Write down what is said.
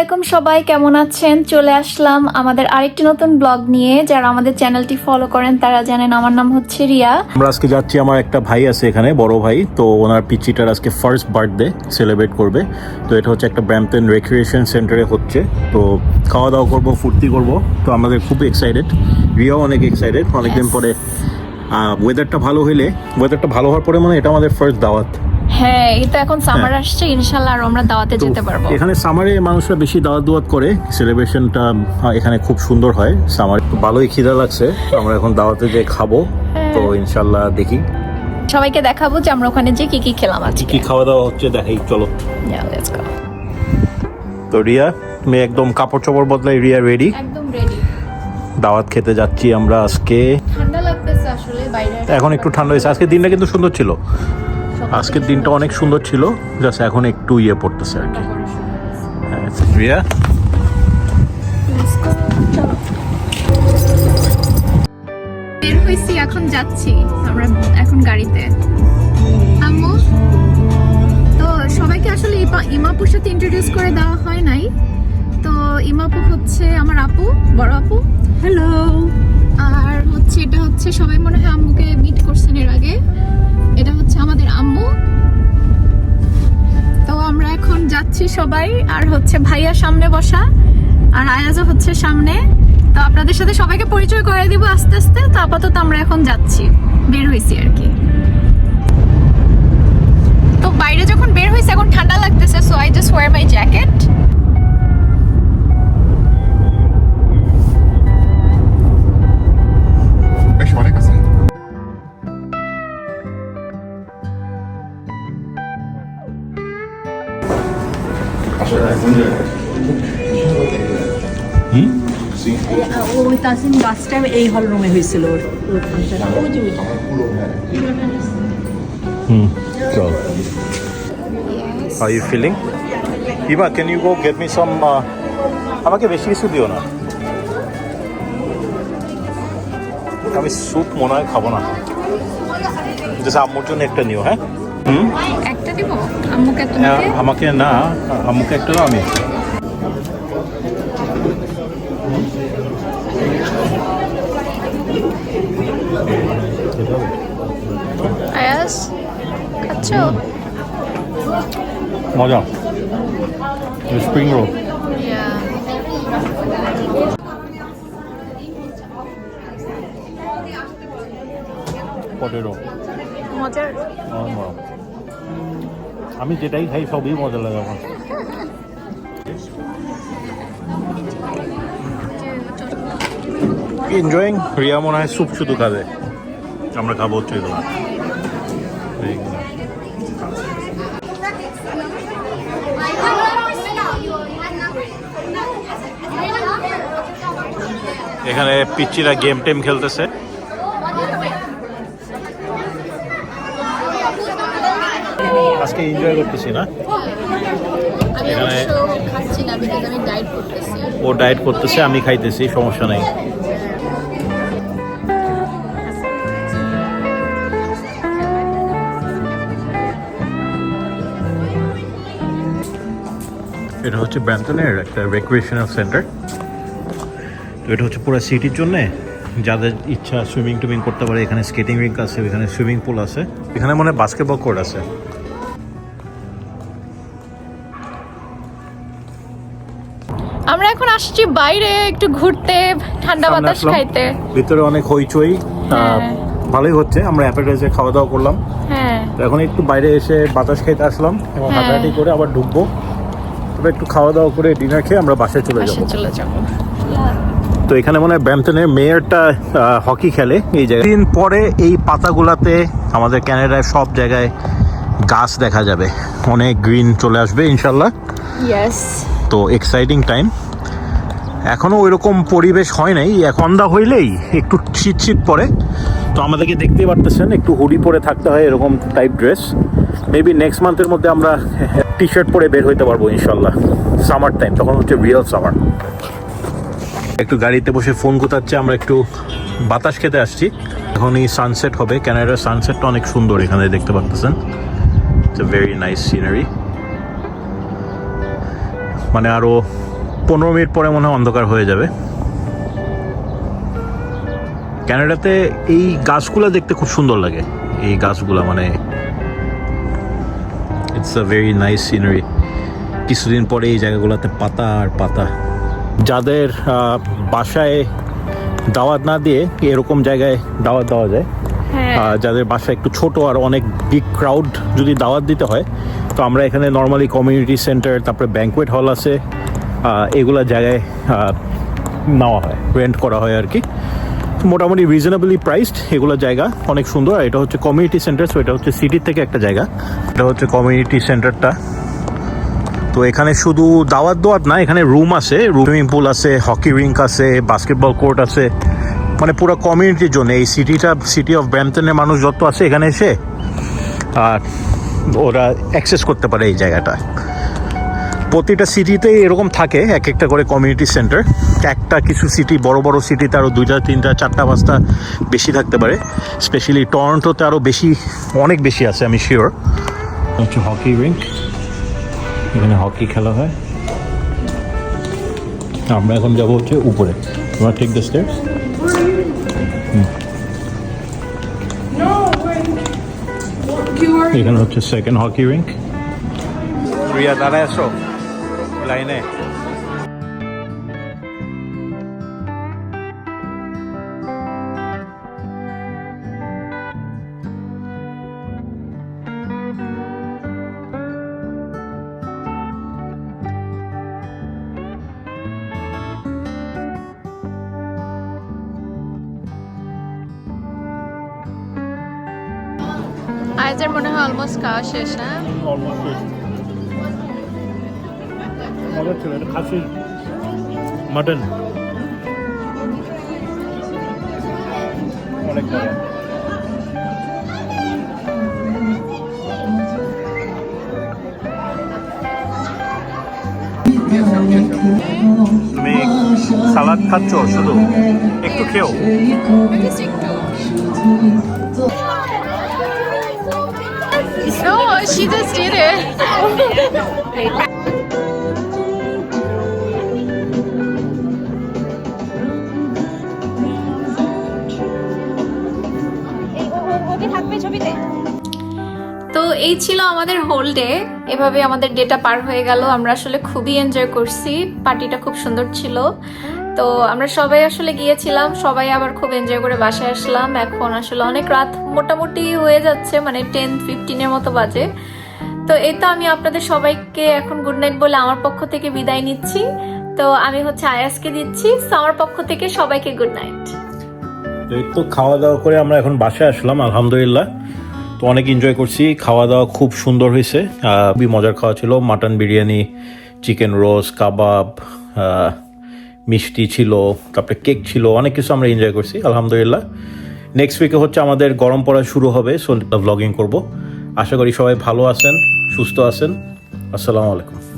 আলাইকুম সবাই কেমন আছেন? চলে আসলাম আমাদের আরেকটি নতুন ব্লগ নিয়ে। যারা আমাদের চ্যানেলটি ফলো করেন তারা জানেন আমার নাম হচ্ছে রিয়া। আমরা আজকে যাচ্ছি আমার একটা ভাই আছে এখানে বড় ভাই। তো ওনার পিচিটার আজকে ফার্স্ট বার্থডে সেলিব্রেট করবে। তো এটা হচ্ছে একটা ব্র্যাম্পটন রেক্রিয়েশন সেন্টারে হচ্ছে। তো খাওয়া দাওয়া করব ফুর্তি করব। তো আমাদের খুব এক্সাইটেড রিয়াও অনেক এক্সাইটেড অনেকদিন পরে ওয়েদারটা ভালো হইলে ওয়েদারটা ভালো হওয়ার পরে মানে এটা আমাদের ফার্স্ট দাওয়াত। হ্যাঁ এই তো এখন সামার আসছে ইনশাল্লাহ আর আমরা দাওয়াতে যেতে পারব। এখানে সামারে মানুষরা বেশি দাওয়াত দুয়াত করে সেলিব্রেশনটা এখানে খুব সুন্দর হয় সামার ভালোই খিদা লাগছে আমরা এখন দাওয়াতে যে খাব হ্যাঁ। তো ইনশাল্লাহ দেখি। সবাইকে দেখাবো যে আমরা ওখানে যে কি কি খেলাম আজকে। কি খাওয়া দাওয়া হচ্ছে দেখাই চলো. তো রিয়া তুমি একদম কাপড় চোপড় বদলাই রিয়া রেডি একদম রেডি দাওয়াত খেতে যাচ্ছি আমরা আজকে। ঠান্ডা লাগতেছে আসলে বাইরে এখন একটু ঠান্ডা হয়েছে আজকের দিনটা কিন্তু সুন্দর ছিল। আজকের দিনটা অনেক সুন্দর ছিল জাস্ট এখন একটু ইয়ে পড়তেছে আর কি। হ্যাঁ, রিয়া? বের হইছি এখন যাচ্ছি আমরা এখন গাড়িতে। আম্মু তো সবাইকে আসলে ইমাপুর সাথে ইন্ট্রোডিউস করে দেওয়া হয় নাই। তো ইমাপু হচ্ছে আমার আপু বড় আপু। হ্যালো আর হচ্ছে এটা হচ্ছে সবাই মনে হয় আম্মুকে মিট করছেন এর আগে। এটা হচ্ছে আমাদের আম্মু। তো আমরা এখন যাচ্ছি সবাই, আর হচ্ছে ভাইয়া সামনে বসা, আর আয়াজও হচ্ছে সামনে। তো আপনাদের সাথে সবাইকে পরিচয় করে দিব আস্তে আস্তে, তো আপাতত আমরা এখন যাচ্ছি, বের হয়েছি আর কি। তো বাইরে যখন বের হয়েছে এখন ঠান্ডা লাগতেছে so I just wear my jacket ওই তাসিম লাস্ট টাইম এই হল রুমে হয়েছিল ওর। হুম চল। How you feeling Ima can you go get me some আমাকে বেশি কিছু দিও না। আমি স্যুপ মনে হয় খাব না। জাস্ট আম্মুর জন্য একটা নিও হ্যাঁ? একটা দিব? আম্মুকে আহ, তোমাকে আমাকে না আম্মুকে একটা দাও আমি। আয়াস খাচ্ছো? মজা। Spring roll Yeah. পটেটো মজার? আমি যেটাই খাই সবই মজা লাগে আমার। এনজয়িং রিয়া মনে হয় স্যুপ শুধু খাবে। আমরা খাব হচ্ছে এখানে পিচ্চিরা গেম টেম খেলতেছে। আজকে এনজয় করতেছি না। এখানে- ও ডায়েট করতেছে আমি খাইতেছি সমস্যা নেই। এটা হচ্ছে ব্র্যাম্পটনের একটা রেক্রিয়েশনাল সেন্টার তো এটা হচ্ছে পুরো সিটির জন্য। যাদের ইচ্ছা সুইমিং টুইমিং করতে পারে এখানে স্কেটিং রিঙ্ক আছে এখানে সুইমিং পুল আছে। এখানে মনে হয় বাস্কেটবল কোর্ট আছে। আসছি বাইরে একটু ঘুরতে ঠান্ডা বাতাস। খাইতে। ভিতরে অনেক হইচই হ্যাঁ। ভালোই হচ্ছে আমরা অ্যাপেটাইজে খাওয়া দাওয়া করলাম। হ্যাঁ। এখন একটু বাইরে এসে বাতাস খেতে আসলাম এবং হ্যাঁ। হাঁটাহাঁটি করে আবার ঢুকবো। তবে একটু খাওয়া দাওয়া করে ডিনার খেয়ে আমরা বাসায় চলে যাব। চলে যাব। তো এখানে মনে হয় ব্যাম্পটনের মেয়রটা হকি খেলে এই জায়গায়। দিন পরে এই পাতাগুলাতে আমাদের ক্যানাডায় সব জায়গায় গাছ দেখা যাবে। অনেক গ্রিন চলে আসবে ইনশাল্লাহ তো এক্সাইটিং টাইম এখনও ওই রকম পরিবেশ হয় নাই দা হইলেই একটু শীত শীত পরে তো আমাদেরকে দেখতেই পারতেছেন, একটু হুডি পরে থাকতে হয় এরকম টাইপ ড্রেস মেবি নেক্সট মান্থের মধ্যে আমরা টি শার্ট পরে বের হইতে পারব, ইনশাল্লাহ। সামার টাইম তখন হচ্ছে রিয়েল সামার একটু গাড়িতে বসে ফোন কোথাচ্ছে আমরা একটু বাতাস খেতে আসছি। এখন এই সানসেট হবে ক্যানাডার সানসেটটা অনেক সুন্দর এখানে দেখতে পাচ্ছেন ইটস ভেরি নাইস সিনারি মানে আরও পনেরো মিনিট পরে মনে হয় অন্ধকার হয়ে যাবে। ক্যানাডাতে এই গাছগুলো দেখতে খুব সুন্দর লাগে। এই গাছগুলো মানে it's a very nice scenery কিছুদিন পরে এই জায়গাগুলোতে পাতা আর পাতা। যাদের বাসায় দাওয়াত না দিয়ে এরকম জায়গায় দাওয়াত দেওয়া যায় হ্যাঁ। যাদের বাসা একটু ছোট আর অনেক বিগ ক্রাউড যদি দাওয়াত দিতে হয় তো আমরা এখানে নর্মালি কমিউনিটি সেন্টার তারপরে ব্যাঙ্কুয়েট হল আছে। এগুলা জায়গায় নেওয়া হয় রেন্ট করা হয় আর কি। মোটামুটি রিজনেবলি প্রাইসড এগুলো জায়গা, অনেক সুন্দর। আর এটা হচ্ছে কমিউনিটি সেন্টার সো এটা হচ্ছে সিটির থেকে একটা জায়গা। এটা হচ্ছে কমিউনিটি সেন্টারটা তো এখানে শুধু দাওয়াত দোয়াত না, এখানে রুম আছে। সুইমিং পুল আছে হকি রিঙ্ক আছে বাস্কেটবল কোর্ট আছে। মানে পুরো কমিউনিটির জন্য এই সিটিটা সিটি অফ ব্র্যাম্পটনের মানুষ যত আছে এখানে এসে, আর ওরা অ্যাক্সেস করতে পারে এই জায়গাটা। প্রতিটা সিটিতেই এরকম থাকে এক একটা করে কমিউনিটি সেন্টার একটা কিছু সিটি বড় বড় সিটিতে আরও দুইটা তিনটা চারটা পাঁচটা বেশি থাকতে পারে। স্পেশালি টরন্টোতে আরও বেশি অনেক বেশি আছে আমি শিওর হচ্ছে হকি রিঙ্ক এখানে হকি খেলা হয়। আমরা এখন যাব হচ্ছে উপরে। তোমরা টেক দ্য স্টেপস এখানে হচ্ছে সেকেন্ড হকি রিঙ্ক রিয়া দাঁড়ায় আসো লাইনে। আয়াজের মনে হয় অলমোস্ট খাওয়া শেষ হ্যাঁ? মজা ছিল এটা খাসির মাটন। অনেক মজা তুমি সালাদ খাচ্ছ শুধু? একটু খেও। No, she. এই ছিল আমাদের হোল ডে এভাবে আমাদের ডেটা পার হয়ে গেল। আমরা আসলে খুবই এনজয় করছি। পার্টিটা খুব সুন্দর ছিল। তো আমরা সবাই আসলে গিয়েছিলাম। সবাই আবার খুব এনজয় করে বাসায় আসলাম। এখন আসলে অনেক রাত মোটামুটি হয়ে যাচ্ছে মানে টেন ফিফটিনের মতো বাজে। তো এই তো আমি আপনাদের সবাইকে এখন গুড নাইট বলে আমার পক্ষ থেকে বিদায় নিচ্ছি। তো আমি হচ্ছে আয়াসকে দিচ্ছি। আমার পক্ষ থেকে সবাইকে গুড নাইট এই তো খাওয়া দাওয়া করে আমরা এখন বাসায় আসলাম, আলহামদুলিল্লাহ। তো অনেক এনজয় করছি। খাওয়া দাওয়া খুব সুন্দর হয়েছে। খুবই মজার খাওয়া ছিল। মাটন বিরিয়ানি চিকেন রোস কাবাব মিষ্টি ছিল, তারপরে কেক ছিল। অনেক কিছু আমরা এনজয় করছি, আলহামদুলিল্লাহ। নেক্সট উইকে হচ্ছে আমাদের গরম পড়া শুরু হবে সো ব্লগিং করব। আশা করি সবাই ভালো আছেন, সুস্থ আছেন। আসসালামু আলাইকুম।